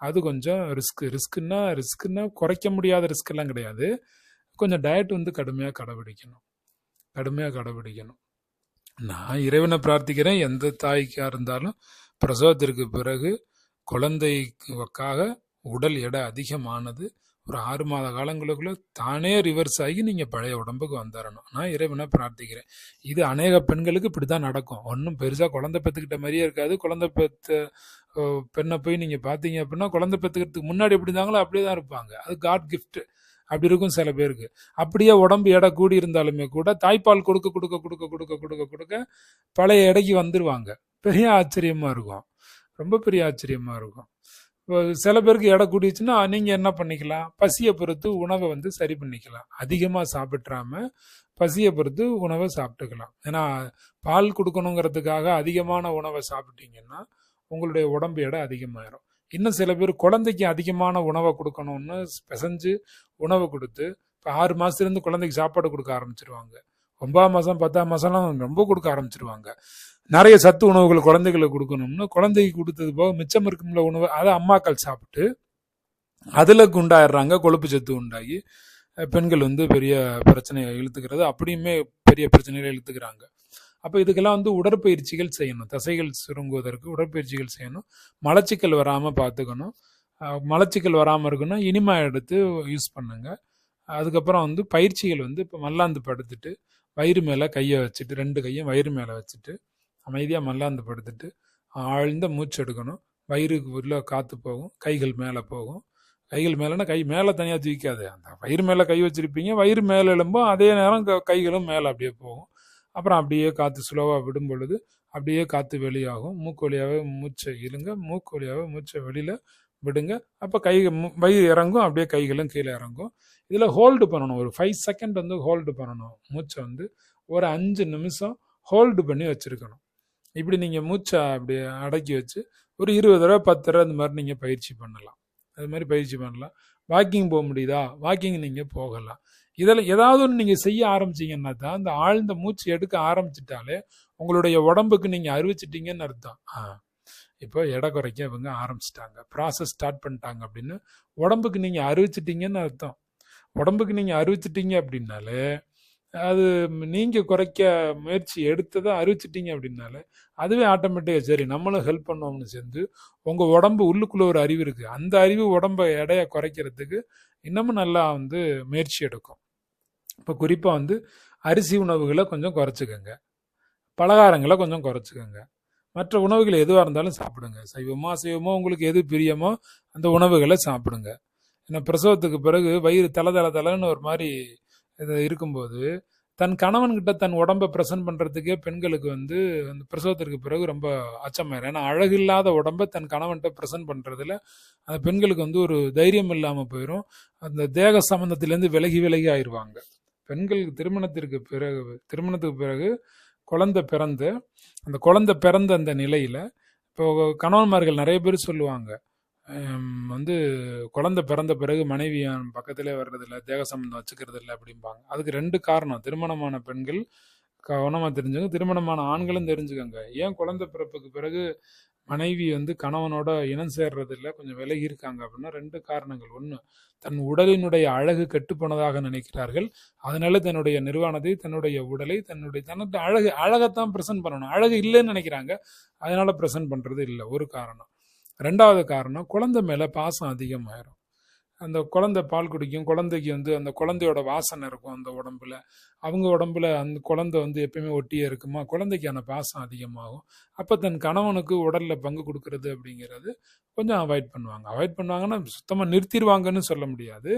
அது கொஞ்சம் ரிஸ்க் ரிஸ்க்குன்னா ரிஸ்க்குன்னா குறைக்க முடியாத ரிஸ்க்கெல்லாம் கிடையாது. கொஞ்சம் டயட் வந்து கடுமையாக கடைபிடிக்கணும். கடுமையாக கடைபிடிக்கணும். நான் இறைவனை பிரார்த்திக்கிறேன் எந்த தாய்க்காக இருந்தாலும் பிரசவத்திற்கு பிறகு குழந்தைக்காக உடல் எடை அதிகமானது. ஒரு ஆறு மாத காலங்களுக்குள்ள தானே ரிவர்ஸ் ஆகி நீங்கள் பழைய உடம்புக்கு வந்துடணும் நான் இறைவனை பிரார்த்திக்கிறேன். இது அநேக பெண்களுக்கு இப்படி தான் நடக்கும். ஒன்றும் பெருசாக குழந்தை பெற்றுக்கிட்ட மாதிரியே இருக்காது. குழந்தை பெற்ற பெண்ணை போய் நீங்கள் பார்த்தீங்க அப்படின்னா குழந்தை பெற்றுக்கிறதுக்கு முன்னாடி எப்படி இருந்தாங்களோ அப்படியே தான் இருப்பாங்க. அது காட் கிஃப்ட்டு அப்படி இருக்கும் சில பேருக்கு. அப்படியே உடம்பு எடை கூடி இருந்தாலுமே கூட தாய்ப்பால் கொடுக்க கொடுக்க கொடுக்க கொடுக்க கொடுக்க கொடுக்க பழைய எடைக்கு வந்துடுவாங்க பெரிய ஆச்சரியமாக இருக்கும். ரொம்ப பெரிய ஆச்சரியமாக இருக்கும். இப்போ சில பேருக்கு எடை கூடிச்சுன்னா நீங்கள் என்ன பண்ணிக்கலாம்? பசியை பொறுத்து உணவை வந்து சரி பண்ணிக்கலாம். அதிகமாக சாப்பிட்றாம பசியை பொறுத்து உணவை சாப்பிட்டுக்கலாம். ஏன்னா பால் கொடுக்கணுங்கிறதுக்காக அதிகமான உணவை சாப்பிட்டீங்கன்னா உங்களுடைய உடம்பு எடை அதிகமாயிரும். இன்னும் சில பேர் குழந்தைக்கு அதிகமான உணவை கொடுக்கணும்னு பிசைஞ்சு உணவை கொடுத்து இப்போ ஆறு மாதத்துலேருந்து குழந்தைக்கு சாப்பாடு கொடுக்க ஆரம்பிச்சிருவாங்க. ஒன்பதாம் மாதம் பத்தாம் மாதம்லாம் ரொம்ப கொடுக்க ஆரம்பிச்சிருவாங்க. நிறைய சத்து உணவுகள் குழந்தைகளுக்கு கொடுக்கணும்னு குழந்தைக்கு கொடுத்தது போக மிச்சம் இருக்கும்ல உணவு அதை அம்மாக்கள் சாப்பிட்டு அதில் குண்டாயிடுறாங்க கொழுப்பு சத்து உண்டாகி பெண்கள் வந்து பெரிய பிரச்சனையை இழுத்துக்கிறது அப்படியுமே பெரிய பிரச்சனைகளை இழுத்துக்கிறாங்க. அப்போ இதுக்கெல்லாம் வந்து உடற்பயிற்சிகள் செய்யணும் தசைகள் சுருங்குவதற்கு உடற்பயிற்சிகள் செய்யணும் மலச்சிக்கல் வராமல் பார்த்துக்கணும் மலச்சிக்கல் வராமல் இருக்கணும் இனிமா எடுத்து யூஸ் பண்ணுங்க. அதுக்கப்புறம் வந்து பயிற்சிகள் வந்து இப்போ மல்லாந்து படுத்துட்டு வயிறு மேலே கையை வச்சுட்டு ரெண்டு கையும் வயிறு மேலே வச்சுட்டு அமைதியாக மல்லாந்து படுத்துட்டு ஆழ்ந்த மூச்சு எடுக்கணும். வயிறுக்கு உள்ள காற்று போகும். கைகள் மேலே போகும். கைகள் மேலேனா கை மேலே தனியாக தூக்காது அந்த வயிறு மேலே கை வச்சுருப்பீங்க. வயிறு மேலே எழும்பும். அதே நேரம் க- கைகளும் மேலே அப்படியே போகும். அப்புறம் அப்படியே காற்று ஸ்லோவாக விடும் பொழுது அப்படியே காற்று வெளியாகும். மூக்கு வழியாகவே மூச்சை இழுங்க. மூக்கு வழியாகவே மூச்சை வெளியில் விடுங்க. அப்போ கை மு- வயிறு இறங்கும். அப்படியே கைகளும் கீழே இறங்கும். இதில் ஹோல்டு பண்ணணும். ஒரு ஃபைவ் செகண்ட் வந்து ஹோல்டு பண்ணணும். மூச்சை வந்து ஒரு அஞ்சு நிமிஷம் ஹோல்டு பண்ணி வச்சுருக்கணும். இப்படி நீங்கள் மூச்சை அப்படி அடக்கி வச்சு ஒரு இருபது தடவை பத்து தடவை இந்த மாதிரி நீங்கள் பயிற்சி பண்ணலாம். அது மாதிரி பயிற்சி பண்ணலாம். வாக்கிங் போக முடியுதா? வாக்கிங் நீங்கள் போகலாம். இதில் ஏதாவது ஒன்று நீங்கள் செய்ய ஆரம்பிச்சீங்கன்னா தான் அந்த ஆழ்ந்த மூச்சு எடுக்க ஆரம்பிச்சிட்டாலே உங்களுடைய உடம்புக்கு நீங்கள் அறிவிச்சிட்டிங்கன்னு அர்த்தம். ஆ. இப்போ எடை குறைக்க இவங்க ஆரம்பிச்சிட்டாங்க. ப்ராசஸ் ஸ்டார்ட் பண்ணிட்டாங்க அப்படின்னு உடம்புக்கு நீங்கள் அறிவிச்சிட்டிங்கன்னு அர்த்தம். உடம்புக்கு நீங்கள் அறிவிச்சிட்டிங்க அப்படின்னாலே அது நீங்கள் குறைக்க முயற்சி எடுத்ததை அறிவிச்சிட்டிங்க அப்படின்னாலே அதுவே ஆட்டோமேட்டிக்காக சரி நம்மளும் ஹெல்ப் பண்ணுவோம்னு சேர்ந்து உங்கள் உடம்பு உள்ளுக்குள்ளே ஒரு அறிவு இருக்குது அந்த அறிவு உடம்பை எடையை குறைக்கிறதுக்கு இன்னமும் நல்லா வந்து முயற்சி எடுக்கும். இப்போ குறிப்பாக வந்து அரிசி உணவுகளை கொஞ்சம் குறைச்சிக்கோங்க. பலகாரங்களை கொஞ்சம் குறைச்சிக்கோங்க. மற்ற உணவுகள் எதுவாக இருந்தாலும் சாப்பிடுங்க. சைவமோ அசைவமோ உங்களுக்கு எது பிரியமோ அந்த உணவுகளை சாப்பிடுங்க. ஏன்னா பிரசவத்துக்கு பிறகு வயிறு தலை தலை தலைன்னு ஒரு மாதிரி இது இருக்கும்போது தன் கணவன்கிட்ட தன் உடம்பை ப்ரெசன்ட் பண்ணுறதுக்கே பெண்களுக்கு வந்து அந்த பிரசவத்திற்கு பிறகு ரொம்ப அச்சமாயிரும். ஏன்னா அழகில்லாத உடம்பை தன் கணவன்கிட்ட ப்ரெசன்ட் பண்ணுறதுல அந்த பெண்களுக்கு வந்து ஒரு தைரியம் இல்லாமல் போயிடும் அந்த தேக சம்பந்தத்திலேருந்து விலகி விலகி ஆயிடுவாங்க பெண்களுக்கு திருமணத்திற்கு பிறகு திருமணத்துக்கு பிறகு குழந்தை பிறந்து அந்த குழந்தை பிறந்த அந்த நிலையில் இப்போ கணவன்மார்கள் நிறைய பேர் சொல்லுவாங்க வந்து குழந்தை பிறந்த பிறகு மனைவி பக்கத்திலே வர்றதில்ல தேக சம்பந்தம் வச்சுக்கிறது இல்லை அப்படிம்பாங்க. அதுக்கு ரெண்டு காரணம். திருமணமான பெண்கள் கவனமாக தெரிஞ்சுங்க திருமணமான ஆண்களும் தெரிஞ்சுக்கோங்க. ஏன் குழந்தை பிறப்புக்கு பிறகு மனைவி வந்து கணவனோட இனம் சேர்றதில்ல கொஞ்சம் விலகி இருக்காங்க அப்படின்னா ரெண்டு காரணங்கள். ஒன்று தன் உடலினுடைய அழகு கெட்டுப்போனதாக நினைக்கிறார்கள். அதனால தன்னுடைய நிர்வாணத்தை தன்னுடைய உடலை தன்னுடைய தன்னுடைய அழகு அழகைத்தான் ப்ரெசென்ட் பண்ணணும். அழகு இல்லைன்னு நினைக்கிறாங்க. அதனால ப்ரெசென்ட் பண்ணுறது இல்லை. ஒரு காரணம். ரெண்டாவது காரணம் குழந்தை மேலே பாசம் அதிகமாயிரும். அந்த குழந்தை பால் குடிக்கும் குழந்தைக்கு வந்து அந்த குழந்தையோட வாசனை இருக்கும் அந்த உடம்புல. அவங்க உடம்புல அந்த குழந்தை வந்து எப்பயுமே ஒட்டியே இருக்குமா? குழந்தைக்கான பாசம் அதிகமாகும். அப்போ தன் கணவனுக்கு உடலில் பங்கு கொடுக்கறது அப்படிங்கிறது கொஞ்சம் அவாய்ட் பண்ணுவாங்க. அவாய்ட் பண்ணுவாங்கன்னா சுத்தமாக நிறுத்திடுவாங்கன்னு சொல்ல முடியாது.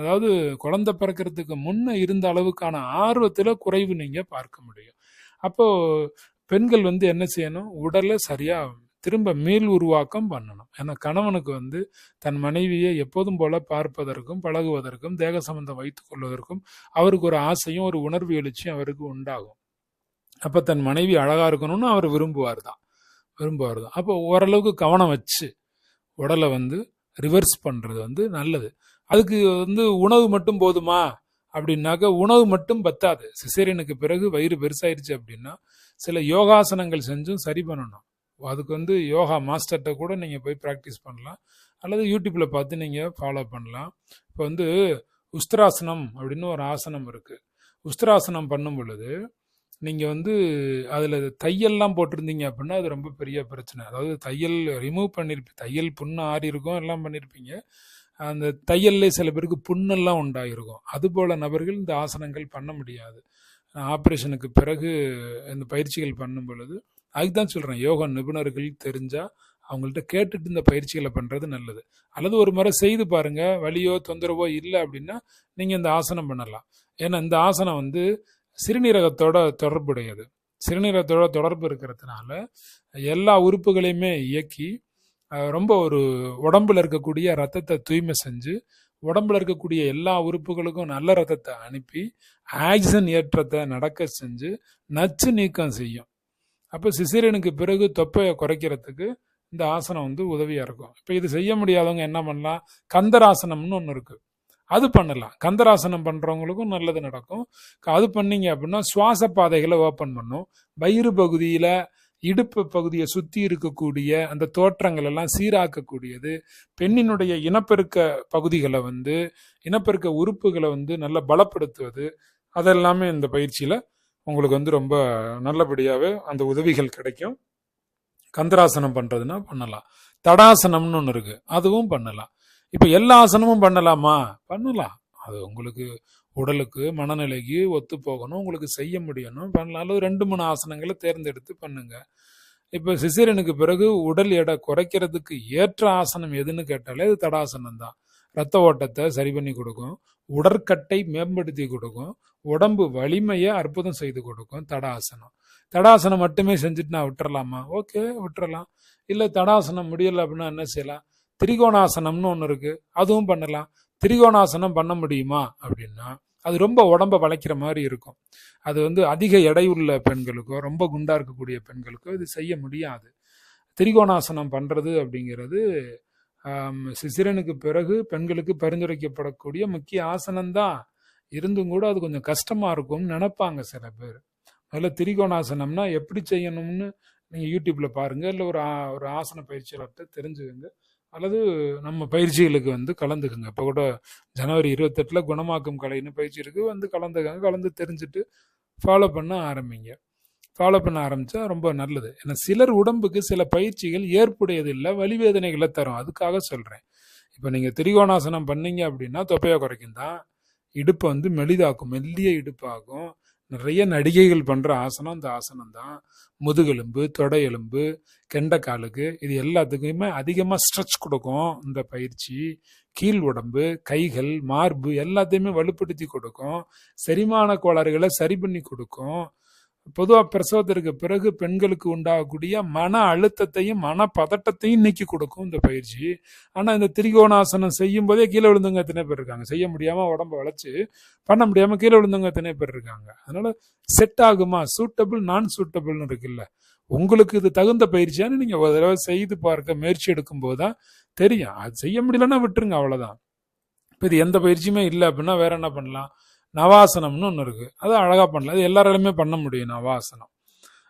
அதாவது குழந்தை பிறக்கிறதுக்கு முன்னே இருந்த அளவுக்கான ஆர்வத்தில் குறைவு நீங்கள் பார்க்க முடியும். அப்போது பெண்கள் வந்து என்ன செய்யணும்? உடலை சரியாக திரும்ப மீள் உருவாக்கம் பண்ணணும். ஏன்னா கணவனுக்கு வந்து தன் மனைவியை எப்போதும் போல பார்ப்பதற்கும் பழகுவதற்கும் தேக சம்பந்தம் வைத்துக் கொள்வதற்கும் அவருக்கு ஒரு ஆசையும் ஒரு உணர்வு எழுச்சியும் அவருக்கு உண்டாகும். அப்போ தன் மனைவி அழகாக இருக்கணும்னு அவர் விரும்புவார் தான். விரும்புவார் தான். அப்போ ஓரளவுக்கு கவனம் வச்சு உடலை வந்து ரிவர்ஸ் பண்ணுறது வந்து நல்லது. அதுக்கு வந்து உணவு மட்டும் போதுமா? அப்படின்னாக்க உணவு மட்டும் பத்தாது. சிசேரியனுக்கு பிறகு வயிறு பெருசாயிருச்சு அப்படின்னா சில யோகாசனங்கள் செஞ்சும் சரி பண்ணணும். அதுக்கு வந்து யோகா மாஸ்டர்கிட்ட கூட நீங்கள் போய் ப்ராக்டிஸ் பண்ணலாம். அல்லது யூடியூப்பில் பார்த்து நீங்கள் ஃபாலோ பண்ணலாம். இப்போ வந்து உஸ்திராசனம் அப்படின்னு ஒரு ஆசனம் இருக்குது உஸ்திராசனம் பண்ணும் பொழுது நீங்கள் வந்து அதில் தையல்லாம் போட்டிருந்தீங்க அப்படின்னா அது ரொம்ப பெரிய பிரச்சனை. அதாவது தையல் ரிமூவ் பண்ணியிருப்பீங்க தையல் புண்ணு ஆறி இருக்கும் எல்லாம் பண்ணியிருப்பீங்க அந்த தையல்லே சில பேருக்கு புண்ணெல்லாம் உண்டாகிருக்கும் அதுபோல் நபர்கள் இந்த ஆசனங்கள் பண்ண முடியாது. ஆப்ரேஷனுக்கு பிறகு இந்த பயிற்சிகள் பண்ணும் பொழுது அதுக்கு தான் சொல்கிறேன் யோகா நிபுணர்கள் தெரிஞ்சால் அவங்கள்ட்ட கேட்டுட்டு இந்த பயிற்சிகளை பண்ணுறது நல்லது. அல்லது ஒரு முறை செய்து பாருங்கள் வலியோ தொந்தரவோ இல்லை அப்படின்னா நீங்கள் இந்த ஆசனம் பண்ணலாம். ஏன்னா இந்த ஆசனம் வந்து சிறுநீரகத்தோட தொடர்புடையது. சிறுநீரகத்தோட தொடர்பு இருக்கிறதுனால எல்லா உறுப்புகளையுமே இயக்கி ரொம்ப ஒரு உடம்புல இருக்கக்கூடிய ரத்தத்தை தூய்மை செஞ்சு உடம்புல இருக்கக்கூடிய எல்லா உறுப்புகளுக்கும் நல்ல ரத்தத்தை அனுப்பி ஆக்சிஜன் ஏற்றத்தை நடக்க செஞ்சு நச்சு நீக்கம் செய்யும். அப்போ சிசிரியனுக்கு பிறகு தொப்பையை குறைக்கிறதுக்கு இந்த ஆசனம் வந்து உதவியாக இருக்கும். இப்போ இது செய்ய முடியாதவங்க என்ன பண்ணலாம்? கந்தராசனம்னு ஒன்று இருக்குது அது பண்ணலாம். கந்தராசனம் பண்ணுறவங்களுக்கும் நல்லது நடக்கும். அது பண்ணீங்க அப்படின்னா சுவாச பாதைகளை ஓப்பன் பண்ணும். வயிறு பகுதியில் இடுப்பு பகுதியை சுற்றி இருக்கக்கூடிய அந்த தோற்றங்கள் எல்லாம் சீராக்கக்கூடியது. பெண்ணினுடைய இனப்பெருக்க பகுதிகளை வந்து இனப்பெருக்க உறுப்புகளை வந்து நல்லா பலப்படுத்துவது. அதெல்லாமே இந்த பயிற்சியில் உங்களுக்கு வந்து ரொம்ப நல்லபடியாகவே அந்த உதவிகள் கிடைக்கும். கந்தராசனம் பண்ணுறதுன்னா பண்ணலாம். தடாசனம்னு ஒன்று இருக்குது அதுவும் பண்ணலாம். இப்போ எல்லா ஆசனமும் பண்ணலாமா? பண்ணலாம். அது உங்களுக்கு உடலுக்கு மனநிலைக்கு ஒத்து போகணும். உங்களுக்கு செய்ய முடியணும். பண்ணலாம். அல்லது ரெண்டு மூணு ஆசனங்களை தேர்ந்தெடுத்து பண்ணுங்க. இப்போ சிசிரனுக்கு பிறகு உடல் எடை குறைக்கிறதுக்கு ஏற்ற ஆசனம் எதுன்னு கேட்டாலே அது தடாசனம் தான் ரத்த ஓட்டத்தை சரி பண்ணி கொடுக்கும். உடற்கட்டை மேம்படுத்தி கொடுக்கும். உடம்பு வலிமையை அற்புதம் செய்து கொடுக்கும். தடாசனம். தடாசனம் மட்டுமே செஞ்சுட்டு நான் விட்டுறலாமா? ஓகே விட்டுறலாம். இல்லை தடாசனம் முடியலை அப்படின்னா என்ன செய்யலாம்? திரிகோணாசனம்னு ஒன்று இருக்குது அதுவும் பண்ணலாம். திரிகோணாசனம் பண்ண முடியுமா அப்படின்னா அது ரொம்ப உடம்பை வளைக்கிற மாதிரி இருக்கும். அது வந்து அதிக எடையுள்ள பெண்களுக்கோ ரொம்ப குண்டா இருக்கக்கூடிய பெண்களுக்கோ இது செய்ய முடியாது. திரிகோணாசனம் பண்ணுறது அப்படிங்கிறது சிசிரனுக்கு பிறகு பெண்களுக்கு பரிந்துரைக்கப்படக்கூடிய முக்கிய ஆசனம்தான். இருந்தும் கூட அது கொஞ்சம் கஷ்டமா இருக்கும்னு நினைப்பாங்க சில பேர். முதல்ல திரிகோணாசனம்னா எப்படி செய்யணும்னு நீங்கள் யூடியூப்பில் பாருங்கள் இல்லை ஒரு ஒரு ஆசன பயிற்சியாளர்கிட்ட தெரிஞ்சுக்கோங்க. அல்லது நம்ம பயிற்சிகளுக்கு வந்து கலந்துக்குங்க. இப்போ கூட ஜனவரி இருபத்தெட்டில் குணமாக்கும் கலைன்னு பயிற்சி இருக்குது வந்து கலந்துக்கங்க. கலந்து தெரிஞ்சுட்டு ஃபாலோ பண்ண ஆரம்பிங்க. ஃபாலோ பண்ண ஆரம்பித்தா ரொம்ப நல்லது. ஏன்னா சிலர் உடம்புக்கு சில பயிற்சிகள் ஏற்புடையது இல்லை வலிவேதனைகளை தரும். அதுக்காக சொல்கிறேன் இப்போ நீங்கள் திரிகோணாசனம் பண்ணீங்க அப்படின்னா தொப்பையை குறைக்கும் தான் இடுப்பை வந்து மெலிதாக்கும் மெல்லிய இடுப்பாகும். நிறைய நடிகைகள் பண்ணுற ஆசனம் அந்த ஆசனம் தான். முதுகெலும்பு தொடையெலும்பு கெண்டைக்காலுக்கு இது எல்லாத்துக்குமே அதிகமாக ஸ்ட்ரெச் கொடுக்கும் இந்த பயிற்சி. கீழ் உடம்பு கைகள் மார்பு எல்லாத்தையுமே வலுப்படுத்தி கொடுக்கும். செரிமான கோளாறுகளை சரி பண்ணி கொடுக்கும். பொதுவாக பிரசவத்திற்கு பிறகு பெண்களுக்கு உண்டாகக்கூடிய மன அழுத்தத்தையும் மன பதட்டத்தையும் நீக்கி கொடுக்கும் இந்த பயிற்சி. ஆனால் இந்த திரிகோணாசனம் செய்யும் போதே கீழே விழுந்தவங்க எத்தனை பேர் இருக்காங்க? செய்ய முடியாமல் உடம்ப வளைச்சு பண்ண முடியாமல் கீழே விழுந்தவங்க எத்தனை பேர் இருக்காங்க? அதனால செட் ஆகுமா? சூட்டபிள் நான் சூட்டபிள்னு இருக்குல்ல. உங்களுக்கு இது தகுந்த பயிற்சியானு நீங்கள் ஒரு தடவை செய்து பார்க்க முயற்சி எடுக்கும்போது தான் தெரியும். அது செய்ய முடியலன்னா விட்டுருங்க அவ்வளோதான் இப்போ இது எந்த பயிற்சியுமே இல்லை அப்படின்னா வேற என்ன பண்ணலாம்? நவாசனம்னு ஒன்று இருக்குது அது அழகாக பண்ணலாம். அது எல்லாராலுமே பண்ண முடியும் நவாசனம்.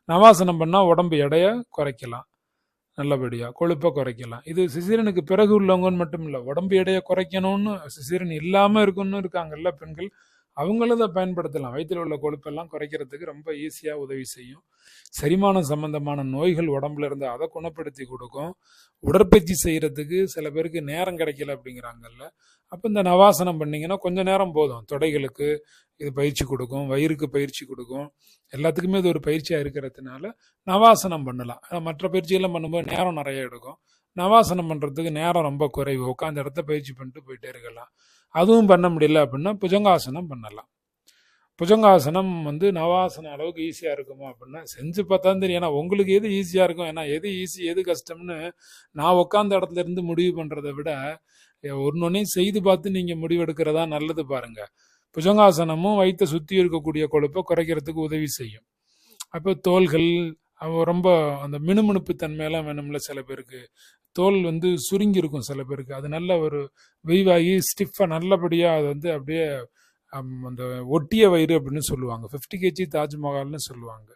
நவாசனம் பண்ணால் உடம்பு எடையை குறைக்கலாம். நல்லபடியாக கொழுப்பை குறைக்கலாம். இது சிசிரனுக்கு பிறகு உள்ளவங்கன்னு மட்டும் இல்லை உடம்பு எடையை குறைக்கணும்னு சிசிரன் இல்லாமல் இருக்குன்னு இருக்காங்கல்ல பெண்கள் அவங்களும் அதை பயன்படுத்தலாம். வயிற்றில் உள்ள கொழுப்பெல்லாம் குறைக்கிறதுக்கு ரொம்ப ஈஸியாக உதவி செய்யும். செரிமானம் சம்பந்தமான நோய்கள் உடம்புல இருந்து அதை குணப்படுத்தி கொடுக்கும். உடற்பயிற்சி செய்கிறதுக்கு சில பேருக்கு நேரம் கிடைக்கல அப்படிங்கிறாங்கல்ல. அப்போ இந்த நவாசனம் பண்ணீங்கன்னா கொஞ்சம் நேரம் போதும். தொடைகளுக்கு இது பயிற்சி கொடுக்கும் வயிறுக்கு பயிற்சி கொடுக்கும். எல்லாத்துக்குமே இது ஒரு பயிற்சியாக இருக்கிறதுனால நவாசனம் பண்ணலாம். ஆனால் மற்ற பயிற்சியெல்லாம் பண்ணும்போது நேரம் நிறைய எடுக்கும். நவாசனம் பண்ணுறதுக்கு நேரம் ரொம்ப குறைவு. உட்காந்து இடத்த பயிற்சி பண்ணிட்டு போயிட்டே இருக்கலாம். அதுவும் பண்ண முடியல அப்படின்னா புஜங்காசனம் பண்ணலாம். புஜங்காசனம் வந்து நவாசனம் அளவுக்கு ஈஸியாக இருக்குமா அப்படின்னா செஞ்சு பார்த்தா தெரியும். ஏன்னா உங்களுக்கு எது ஈஸியாக இருக்கும்? ஏன்னா எது ஈஸி எது கஷ்டம்னு நான் உட்காந்த இடத்துல இருந்து முடிவு பண்ணுறதை விட ஒன்னொன்னையும் செய்து பார்த்து நீங்கள் முடிவெடுக்கிறதா நல்லது பாருங்கள் புஜங்காசனமும் வயிற்றை சுற்றி இருக்கக்கூடிய கொழுப்பை குறைக்கிறதுக்கு உதவி செய்யும். அப்போ தோள்கள் அவ- ரொம்ப அந்த மினுமினுப்பு தன்மையெல்லாம் வேணும்ல சில பேருக்கு. தோல் வந்து சுருங்கி இருக்கும் சில பேருக்கு. அது நல்ல ஒரு வெய்வாகி ஸ்டிஃபாக நல்லபடியாக அது வந்து அப்படியே அந்த ஒட்டிய வயிறு அப்படின்னு சொல்லுவாங்க. ஃபிஃப்டி கேஜி தாஜ்மஹால்னு சொல்லுவாங்க.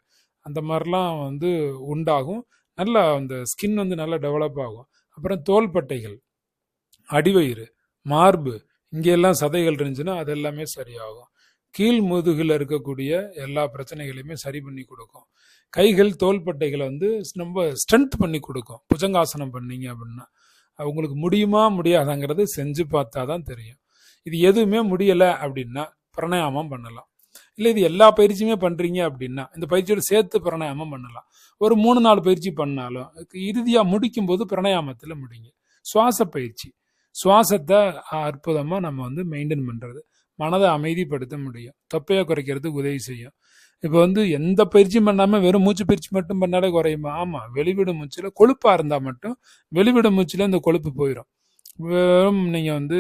அந்த மாதிரிலாம் வந்து உண்டாகும். நல்லா அந்த ஸ்கின் வந்து நல்லா டெவலப் ஆகும். அப்புறம் தோல்பட்டைகள் அடிவயிறு மார்பு இங்கெல்லாம் சதைகள் இருந்துச்சுன்னா அது எல்லாமே சரியாகும். கீழ் முதுகில் இருக்கக்கூடிய எல்லா பிரச்சனைகளையுமே சரி பண்ணி கொடுக்கும். கைகள் தோள்பட்டைகளை வந்து ரொம்ப ஸ்ட்ரென்த் பண்ணி கொடுக்கும். புஜங்காசனம் பண்ணீங்க அப்படின்னா உங்களுக்கு முடியுமா முடியாதாங்கிறது செஞ்சு பார்த்தா தான் தெரியும். இது எதுவுமே முடியலை அப்படின்னா பிரணயாமம் பண்ணலாம். இல்லை இது எல்லா பயிற்சியுமே பண்ணுறீங்க அப்படின்னா இந்த பயிற்சியோட சேர்த்து பிரணயாமம் பண்ணலாம். ஒரு மூணு நாலு பயிற்சி பண்ணாலும் இறுதியாக முடிக்கும் போது பிரணயாமத்தில் முடிங்க. சுவாச பயிற்சி. சுவாசத்தை அற்புதமாக நம்ம வந்து மெயின்டைன் பண்ணுறது மனதை அமைதிப்படுத்த முடியும். தொப்பையை குறைக்கிறதுக்கு உதவி செய்யும். இப்போ வந்து எந்த பயிற்சியும் பண்ணாமல் வெறும் மூச்சு பயிற்சி மட்டும் பண்ணாலே குறையுமா. ஆமாம் வெளிவிடும் மூச்சில் கொழுப்பாக இருந்தால் மட்டும் வெளிவிடும் மூச்சில் இந்த கொழுப்பு போயிடும் வெறும் நீங்கள் வந்து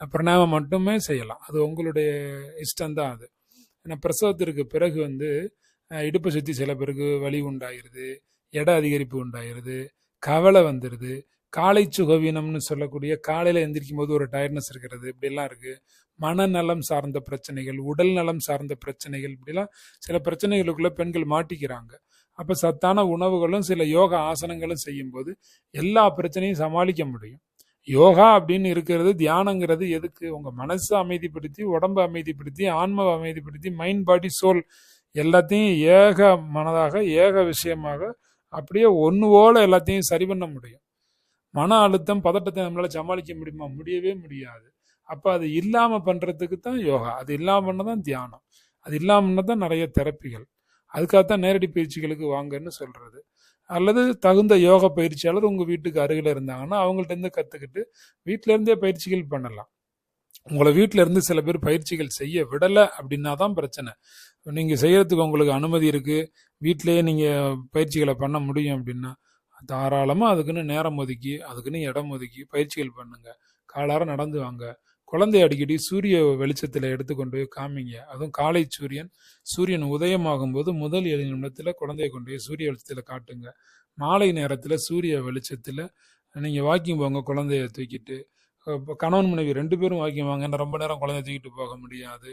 பிரணாமம் மட்டுமே செய்யலாம். அது உங்களுடைய இஷ்டம்தான் அது. ஏன்னா பிரசவத்திற்கு பிறகு வந்து இடுப்பை சுற்றி சில பேருக்கு வலி உண்டாயிருது எடை அதிகரிப்பு உண்டாயிருது கவலை வந்துடுது காலை சுகவீனம்னு சொல்லக்கூடிய காலையில் எந்திரிக்கும் போது ஒரு டயர்ட்னஸ் இருக்கிறது இப்படிலாம் இருக்குது மனநலம் சார்ந்த பிரச்சனைகள் உடல் நலம் சார்ந்த பிரச்சனைகள் இப்படிலாம் சில பிரச்சனைகளுக்குள்ளே பெண்கள் மாட்டிக்கிறாங்க. அப்போ சத்தான உணவுகளும் சில யோகா ஆசனங்களும் செய்யும்போது எல்லா பிரச்சனையும் சமாளிக்க முடியும். யோகா அப்படின்னு இருக்கிறது தியானங்கிறது எதுக்கு? உங்கள் மனசை அமைதிப்படுத்தி உடம்பை அமைதிப்படுத்தி ஆன்மாவை அமைதிப்படுத்தி மைண்ட் பாடி சோல் எல்லாத்தையும் ஏக மனதாக ஏக விஷயமாக அப்படியே ஒன்று எல்லாத்தையும் சரி பண்ண முடியும். மன அழுத்தம் பதட்டத்தை நம்மளால் சமாளிக்க முடியுமா? முடியவே முடியாது. அப்போ அது இல்லாமல் பண்ணுறதுக்கு தான் யோகா. அது இல்லாமல் பண்ண தான் தியானம். அது இல்லாமல் தான் நிறைய தெரப்பிகள். அதுக்காகத்தான் நேரடி பயிற்சிகளுக்கு வாங்கன்னு சொல்கிறது அல்லது தகுந்த யோக பயிற்சியாளர் உங்கள் வீட்டுக்கு அருகில் இருந்தாங்கன்னா அவங்கள்ட்ட இருந்து கற்றுக்கிட்டு வீட்டிலேருந்தே பயிற்சிகள் பண்ணலாம். உங்களை வீட்டில் இருந்து சில பேர் பயிற்சிகள் செய்ய விடலை அப்படின்னா தான் பிரச்சனை. நீங்கள் செய்கிறதுக்கு உங்களுக்கு அனுமதி இருக்குது வீட்டிலேயே நீங்கள் பயிற்சிகளை பண்ண முடியும் அப்படின்னா தாராளமாக அதுக்குன்னு நேரம் ஒதுக்கி அதுக்குன்னு இடம் ஒதுக்கி பயிற்சிகள் பண்ணுங்க. காலார நடந்து வாங்க. குழந்தை அடிக்கடி சூரிய வெளிச்சத்தில் எடுத்து கொண்டு போய் காமிங்க. அதுவும் காலை சூரியன் சூரியன் உதயமாகும் போது முதல் ஏழு நிமிடத்தில் குழந்தைய கொண்டு போய் சூரிய வெளிச்சத்தில் காட்டுங்க. மாலை நேரத்தில் சூரிய வெளிச்சத்தில் நீங்கள் வாக்கிங் போங்க குழந்தைய தூக்கிட்டு. கணவன் மனைவி ரெண்டு பேரும் வாக்கிங் வாங்க ரொம்ப நேரம் குழந்தைய தூக்கிட்டு போக முடியாது.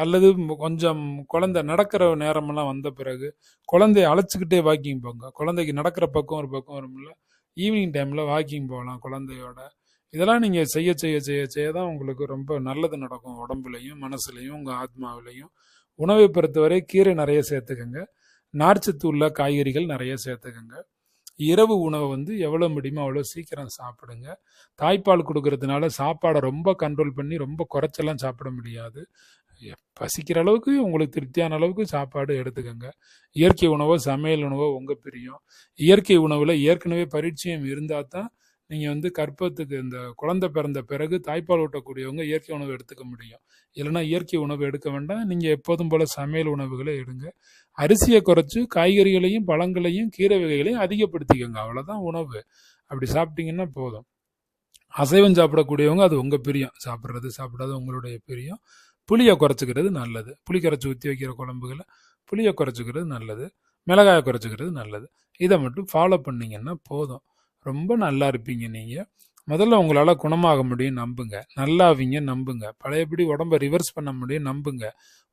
அல்லது கொஞ்சம் குழந்தை நடக்கிற நேரமெல்லாம் வந்த பிறகு குழந்தைய அழைச்சிக்கிட்டே வாக்கிங் போங்க. குழந்தைக்கு நடக்கிற பக்கம் ஒரு பக்கம் வரும்ல. ஈவினிங் டைமில் வாக்கிங் போகலாம் குழந்தையோட. இதெல்லாம் நீங்கள் செய்ய செய்ய செய்ய செய்ய தான் உங்களுக்கு ரொம்ப நல்லது நடக்கும் உடம்புலையும் மனசுலையும் உங்கள் ஆத்மாவிலையும். உணவை பொறுத்தவரை கீரை நிறைய சேர்த்துக்கோங்க. நார்ச்சத்து உள்ள காய்கறிகள் நிறைய சேர்த்துக்கோங்க. இரவு உணவை வந்து எவ்வளோ முடியுமோ அவ்வளோ சீக்கிரம் சாப்பிடுங்க. தாய்ப்பால் கொடுக்கறதுனால சாப்பாடை ரொம்ப கண்ட்ரோல் பண்ணி ரொம்ப குறைச்செல்லாம் சாப்பிட முடியாது. பசிக்கிற அளவுக்கு உங்களுக்கு திருப்தியான அளவுக்கு சாப்பாடு எடுத்துக்கங்க. இயற்கை உணவோ சமையல் உணவோ உங்கள் பிரியம். இயற்கை உணவில் ஏற்கனவே பரிச்சயம் இருந்தால் தான் நீங்கள் வந்து கற்பத்துக்கு இந்த குழந்தை பிறந்த பிறகு தாய்ப்பால் ஊட்டக்கூடியவங்க இயற்கை உணவு எடுத்துக்க முடியும். இல்லைன்னா இயற்கை உணவு எடுக்க வேண்டாம். நீங்கள் எப்போதும் போல் சமையல் உணவுகளை எடுங்க. அரிசியை குறைச்சி காய்கறிகளையும் பழங்களையும் கீரை வகைகளையும் அதிகப்படுத்திக்கோங்க. அவ்வளோதான் உணவு. அப்படி சாப்பிட்டீங்கன்னா போதும். அசைவம் சாப்பிடக்கூடியவங்க அது உங்கள் பிரியம். சாப்பிட்றது சாப்பிடாத உங்களுடைய பிரியம். புளியை குறைச்சிக்கிறது நல்லது. புளி குறைச்சி ஊற்றி வைக்கிற குழம்புகளை புளியை குறைச்சிக்கிறது நல்லது. மிளகாயை குறைச்சிக்கிறது நல்லது. இதை மட்டும் ஃபாலோ பண்ணிங்கன்னா போதும். ரொம்ப நல்லா இருப்பீங்க நீங்கள் முதல்ல உங்களால் குணமாக முடியும் நம்புங்க. நல்லாவீங்க நம்புங்க. பழையபடி உடம்ப ரிவர்ஸ் பண்ண முடியும் நம்புங்க.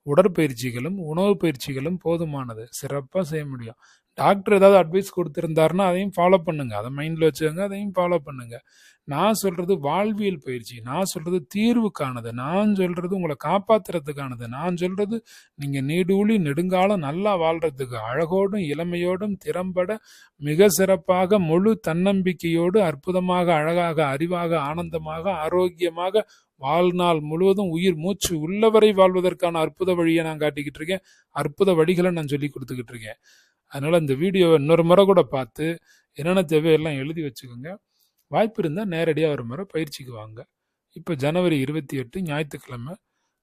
உடற்பயிற்சிகளும் உணவு பயிற்சிகளும் போதுமானது. சிறப்பாக செய்ய முடியும். டாக்டர் ஏதாவது அட்வைஸ் கொடுத்துருந்தாருன்னா அதையும் ஃபாலோ பண்ணுங்கள் அதை மைண்டில் வச்சுக்கோங்க அதையும் ஃபாலோ பண்ணுங்கள் நான் சொல்கிறது வாழ்வியல் பயிற்சி. நான் சொல்கிறது தீர்வுக்கானது. நான் சொல்கிறது உங்களை காப்பாத்துறதுக்கானது. நான் சொல்கிறது நீங்கள் நீடூழி நெடுங்காலம் நல்லா வாழ்கிறதுக்கு அழகோடும் இளமையோடும் திறம்பட மிக சிறப்பாக முழு தன்னம்பிக்கையோடு அற்புதமாக அழகாக அறிவாக ஆனந்தமாக ஆரோக்கியமாக வாழ்நாள் முழுவதும் உயிர் மூச்சு உள்ளவரை வாழ்வதற்கான அற்புத வழியை நான் காட்டிக்கிட்டு இருக்கேன். அற்புத வழிகளை நான் சொல்லி கொடுத்துக்கிட்டு இருக்கேன். அதனால் இந்த வீடியோவை இன்னொரு முறை கூட பார்த்து என்னென்ன தேவையெல்லாம் எழுதி வச்சுக்கோங்க. வாய்ப்பு இருந்தால் நேரடியாக ஒரு முறை பயிற்சிக்கு வாங்க. இப்போ ஜனவரி இருபத்தி எட்டு ஞாயிற்றுக்கிழமை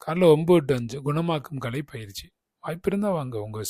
காலைல ஒம்பது டு அஞ்சு குணமாக்கும் கலை பயிற்சி. வாய்ப்பு இருந்தால் வாங்க உங்கள்